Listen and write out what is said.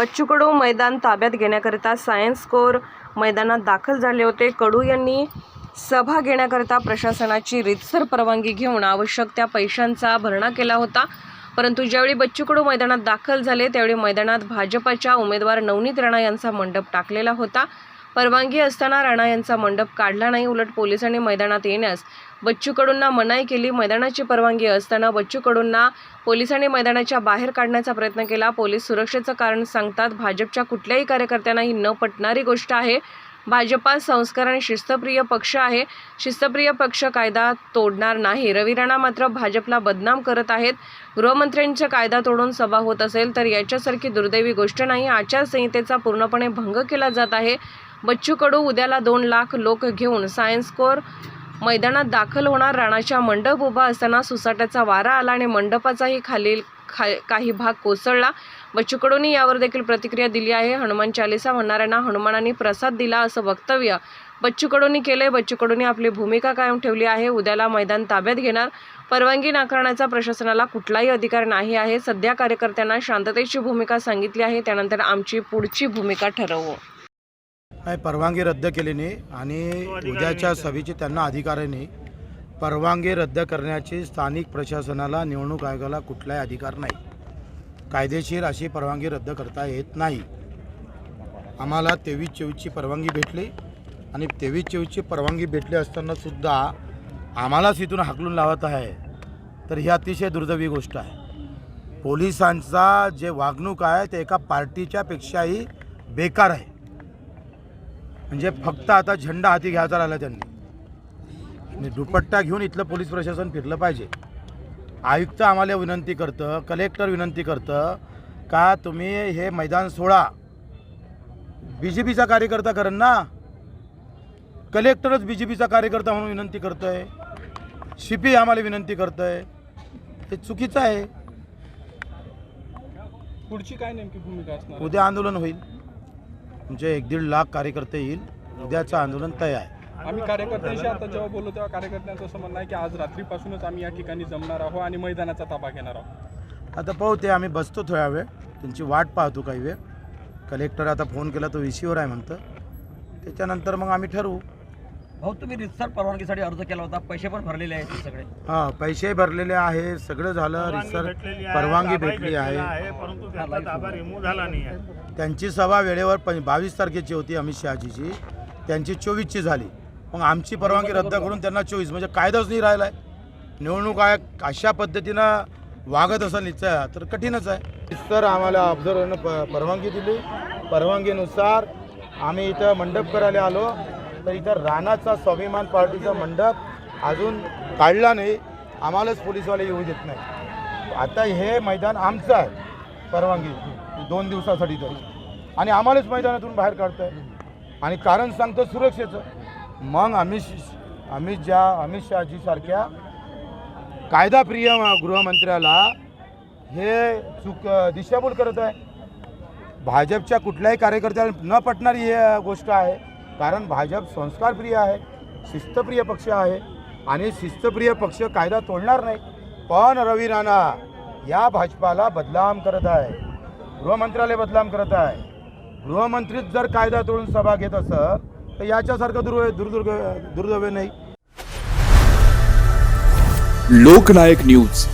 बच्चू कडू मैदान ताब्यात घेण्याकरिता सायन्स कोर मैदानात दाखल झाले होते. कडू यांनी सभा घेण्याकरिता प्रशासनाची रितसर परवानगी घेऊन आवश्यक त्या पैशांचा भरणा केला होता. परंतु ज्यावेळी बच्चू कडू मैदानात दाखल झाले त्यावेळी मैदानात भाजपाच्या उमेदवार नवनीत राणा यांचा मंडप टाकलेला होता. परवानगी असताना राणा यांचा मंडप काढला नाही. उलट पोलिसांनी मैदानात येण्यास बच्चू कडूंना मनाई केली. मैदानाची परवानगी असताना बच्चू कडूंना पोलिसांनी मैदानाच्या बाहेर काढण्याचा प्रयत्न केला. पोलीस सुरक्षेचं कारण सांगतात भाजपच्या कुठल्याही कार्यकर्त्यांना ही न पटणारी गोष्ट आहे. भाजपा संस्कार आणि शिस्तप्रिय पक्ष आहे. शिस्तप्रिय पक्ष कायदा तोडणार नाही. रवी राणा मात्र भाजपला बदनाम करत आहेत. गृहमंत्र्यांच्या कायदा तोडून सभा होत असेल तर याच्यासारखी दुर्दैवी गोष्ट नाही. आचारसंहितेचा पूर्णपणे भंग केला जात आहे. बच्चू कडू उद्याला दोन लाख लोक घेऊन सायन्स कोर मैदानात दाखल होणार राणाच्या मंडप उभा असताना सुसाट्याचा वारा आला आणि मंडपाचाही खालील खा काही भाग कोसळला. बच्चू कडूंनी यावर देखील प्रतिक्रिया दिली आहे. हनुमान चालिसा म्हणणाऱ्यांना हनुमानांनी प्रसाद दिला असं वक्तव्य बच्चू कडूंनी केलंय. बच्चू कडूंनी आपली भूमिका कायम ठेवली आहे. उद्याला मैदान ताब्यात घेणार. परवानगी नाकारण्याचा प्रशासनाला कुठलाही अधिकार नाही आहे. सध्या कार्यकर्त्यांना शांततेची भूमिका सांगितली आहे. त्यानंतर आमची पुढची भूमिका ठरवू. नाही परवानगी रद्द केली नाही आणि उद्याच्या सभेची त्यांना अधिकाराने परवानगी रद्द करण्याची स्थानिक प्रशासनाला निवडणूक आयोगाला कुठलाही अधिकार नाही. कायदेशीर अशी परवानगी रद्द करता येत नाही. आम्हाला तेवीस चोवीसची परवानगी भेटली आणि तेवीस चोवीसची परवानगी भेटली असतानासुद्धा आम्हालाच इथून हाकलून लावत आहे. तर ही अतिशय दुर्दैवी गोष्ट आहे. पोलिसांचा जे वागणूक आहे ते एका पार्टीच्या पेक्षाही बेकार आहे. म्हणजे फक्त आता झेंडा हाती घ्यायचा राहिला त्यांनी. दुपट्टा घेऊन इथलं पोलीस प्रशासन फिरलं पाहिजे. आयुक्त आम्हाला विनंती करतं कलेक्टर विनंती करतं का तुम्ही हे मैदान सोडा. बी जे पीचा कार्यकर्ता करेन ना. कलेक्टरच बी जे पीचा कार्यकर्ता म्हणून विनंती करतोय. सी पी आम्हाला विनंती करतोय. हे चुकीचं आहे. पुढची काय नेमकी भूमिका असणार उद्या आंदोलन होईल. म्हणजे एक दीड लाख कार्यकर्ते येईल उद्याचं आंदोलन तय आहे आम्ही कार्यकर्त्यांशी आता जेव्हा बोललो तेव्हा कार्यकर्त्यांचं असं म्हणणं आहे की आज रात्रीपासूनच आम्ही या ठिकाणी जमणार आहोत आणि मैदानाचा ताबा घेणार आहोत. आता पाहू ते आम्ही बसतो थोड्या वेळ. त्यांची वाट पाहतो काही वेळ. कलेक्टर आता फोन केला तो व्ही सीवर आहे म्हणतं. त्याच्यानंतर मग आम्ही ठरवू. भाऊ तुम्ही रितसर परवानगीसाठी अर्ज केला होता. पैसे पण भरलेले आहेत ते सगळे. हां पैसे भरलेले आहे सगळं झालं रिसर परवानगी भेटली आहे. परंतु त्याचा ताबा रिमूव्ह झाला नाही आहे. त्यांची सभा वेळेवर प बावीस तारखेची होती अमित शहाजीची. त्यांची चोवीसची झाली. मग आमची परवानगी रद्द करून त्यांना चोवीस म्हणजे कायदाच नाही राहिला आहे निवडणूक आयोग अशा पद्धतीनं वागत असेल निश्चय तर कठीणच आहे. तर आम्हाला ऑब्झर्वरनं प परवानगी दिली. परवानगीनुसार आम्ही इथं मंडप करायला आलो. तर इथं राणाचा स्वाभिमान पार्टीचा मंडप अजून काढला नाही. आम्हालाच पोलीसवाले येऊ देत नाही आता हे मैदान आमचं आहे परवानगी. दोन दिवसासाठी तरी. आणि आम्हालाच मैदानातून बाहेर काढत आहे आणि कारण सांगतो सुरक्षेचं. मग अमित अमित ज्या अमित शहाजी सारख्या कायदाप्रिय गृहमंत्र्याला हे चुक दिशाभूल करत आहे. भाजपच्या कुठल्याही कार्यकर्त्याला न पटणारी ही गोष्ट आहे. कारण भाजप संस्कारप्रिय आहे शिस्तप्रिय पक्ष आहे आणि शिस्तप्रिय पक्ष कायदा तोडणार नाही. पण रवी राणा या भाजपाला बदनाम करत आहे. गृहमंत्र्याला बदनाम करत आहे. गृहमंत्रीच जर कायदा तोडून सभा घेत असं तर याच्यासारखं दुर्व दुर्दुर्ग दुर्दैव नाही. लोकनायक न्यूज.